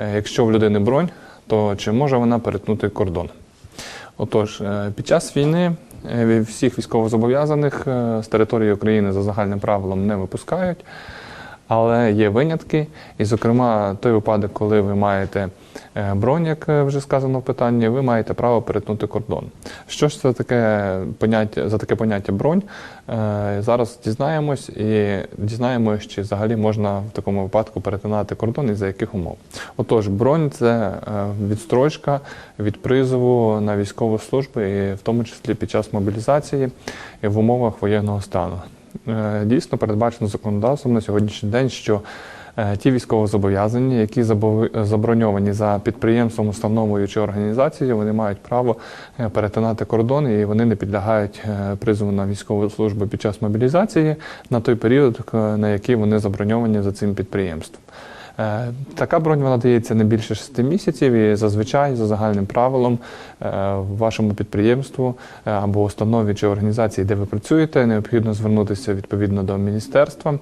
е, якщо в людини бронь, то чи може вона перетнути кордон? Отож, е, під час війни е, всіх військовозобов'язаних з території України за загальним правилом не випускають. Але є винятки, і, зокрема, той випадок, коли ви маєте е, бронь, як е, вже сказано в питанні, ви маєте право перетнути кордон. Що ж це таке поняття за таке поняття бронь? Е, Зараз дізнаємось і дізнаємось, чи взагалі можна в такому випадку перетинати кордон і за яких умов. Отож, бронь це відстрочка від призову на військову службу, і в тому числі під час мобілізації в умовах воєнного стану. Е, Дійсно передбачено законодавством на сьогоднішній день, що е, ті військовозобов'язані, які заброньовані за підприємством, установою чи організацією, вони мають право е, перетинати кордон і вони не підлягають призову на військову службу під час мобілізації на той період, на який вони заброньовані за цим підприємством. Е, Така бронь вона дається не більше 6 місяців, і зазвичай за загальним правилом е, вашому підприємству е, або установі чи організації, де ви працюєте, необхідно звернутися відповідно до міністерства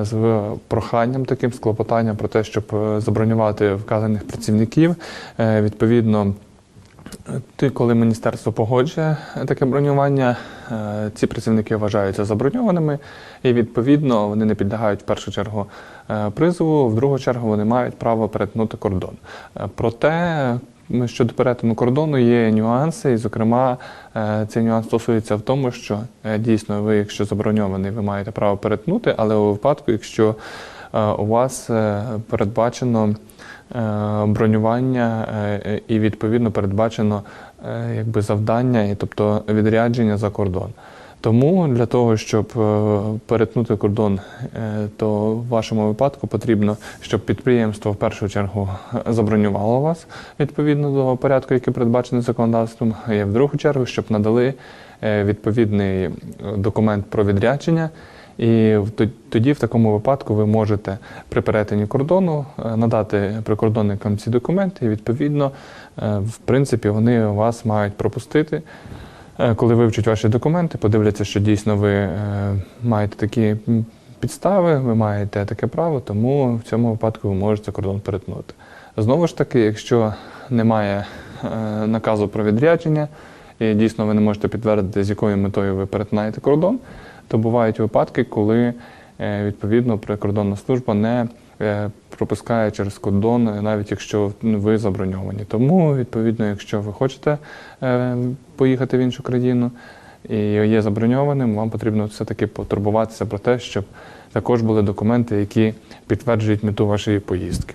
з проханням таким з клопотанням про те, щоб забронювати вказаних працівників. Відповідно, ти, коли міністерство погоджує таке бронювання, е, ці працівники вважаються заброньованими, і відповідно вони не підлягають в першу чергу е, призову, в другу чергу вони мають право перетнути кордон. Е, Проте щодо перетину кордону є нюанси, і, зокрема, цей нюанс стосується в тому, що дійсно ви, якщо заброньований, ви маєте право перетнути, але у випадку, якщо у вас е, передбачено е, бронювання е, е, і відповідно передбачено е, якби завдання, і тобто відрядження за кордон. Тому для того, щоб е, перетнути кордон, е, то в вашому випадку потрібно, щоб підприємство в першу чергу забронювало вас відповідно до порядку, який передбачений законодавством, і в другу чергу, щоб надали е, відповідний е, документ про відрядження. І тоді, в такому випадку, ви можете при перетині кордону е, надати прикордонникам ці документи, і відповідно, е, в принципі, вони вас мають пропустити. Е, Коли вивчать ваші документи, подивляться, що дійсно ви маєте такі підстави, ви маєте таке право, тому в цьому випадку ви можете кордон перетнути. Знову ж таки, якщо немає наказу про відрядження, і дійсно ви не можете підтвердити, з якою метою ви перетинаєте кордон, то бувають випадки, коли е, відповідно прикордонна служба не е, пропускає через кордон, е, навіть якщо ви заброньовані. Тому, відповідно, якщо ви хочете поїхати в іншу країну і є заброньованим, вам потрібно все-таки потурбуватися про те, щоб також були документи, які підтверджують мету вашої поїздки.